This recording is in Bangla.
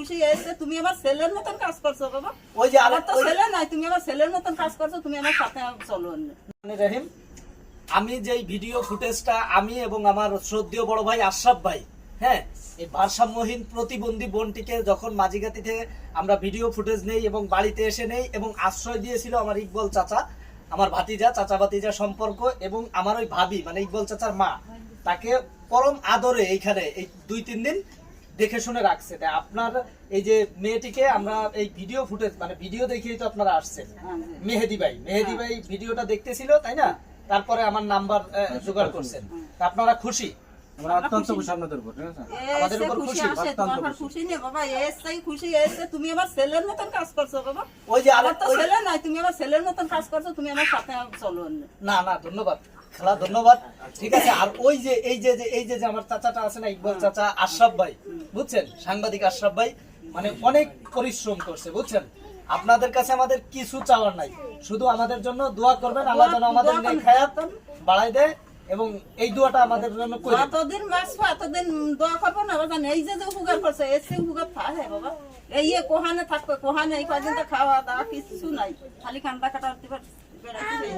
খুশি হয়েছে তুমি আমার ছেলের মতন কাজ করছ বাবা। ওই যে আমার তো যে- ছেলে নাই তুমি আমার ছেলের মতন কাজ করছ তুমি আমার সাথে চলো রহিম আমি যেই ভিডিও ফুটেজটা আমি এবং আমার শ্রদ্ধেয় বড় ভাই আশরাফ ভাই হ্যাঁ এই ভারসাম্যহীন প্রতিবন্ধী বোনটিকে যখন মাঝিগাতি থেকে আমরা ভিডিও ফুটেজ নেই এবং বাড়িতে এসে নেই এবং আশ্রয় দিয়েছিল আমার ইকবল চাচা আমার ভাতিজা চাচা ভাতিজা সম্পর্ক এবং আমার ওই ভাবি মানে ইকবল চাচার মা তাকে পরম আদরে এইখানে এই দুই তিন দিন দেখে শুনে রাখছে তাই আপনার এই যে মেয়েটিকে আমরা এই ভিডিও ফুটেজ মানে ভিডিও দেখেই তো আপনারা আসছেন। হ্যাঁ, মেহেদি ভাই মেহেদি ভাই ভিডিওটা দেখতেছিল তাই না? তারপরে আমার নাম্বার জোগাড় করছেন। তা আপনারা খুশি? আমরা অত্যন্ত খুশি। আপনাদের উপর আমাদের উপর খুশি খুশি, অত্যন্ত খুশি। খুশি। বাবা এসেই খুশি হয়েছে তুমি আমার ছেলের মতন কাজ করছ বাবা। ওই যে আমার তো ছেলে নাই তুমি আমার ছেলের মতন কাজ করছ তুমি আমার সাথে চলো না না ধন্যবাদ। খেলা ধন্যবাদ। ঠিক আছে আর ওই যে এই যে এই যে আমার চাচাটা আছে না ইকবাল চাচা আশরাফ ভাই বুঝছেন? সাংবাদিক আশরাফ ভাই মানে অনেক পরিশ্রম করছে বুঝছেন? আপনাদের কাছে আমাদের কিছু চাওয়ার নাই। শুধু আমাদের জন্য দোয়া করবেন আল্লাহ যেন আমাদের। নেক বাড়াই দেয় এবং এই দোয়াটা আমাদের জন্য করে যতদিন বাঁচবো এতদিন দোয়া করব না বাবা এই যে যে উপকার করছে এসে উপকার থাকে বাবা। এই কোহানে থাকবে কোহানে এই কদিন তো খাওয়া দাওয়া কিছু নাই। খালি কান্দা কাটা বেড়াচ্ছি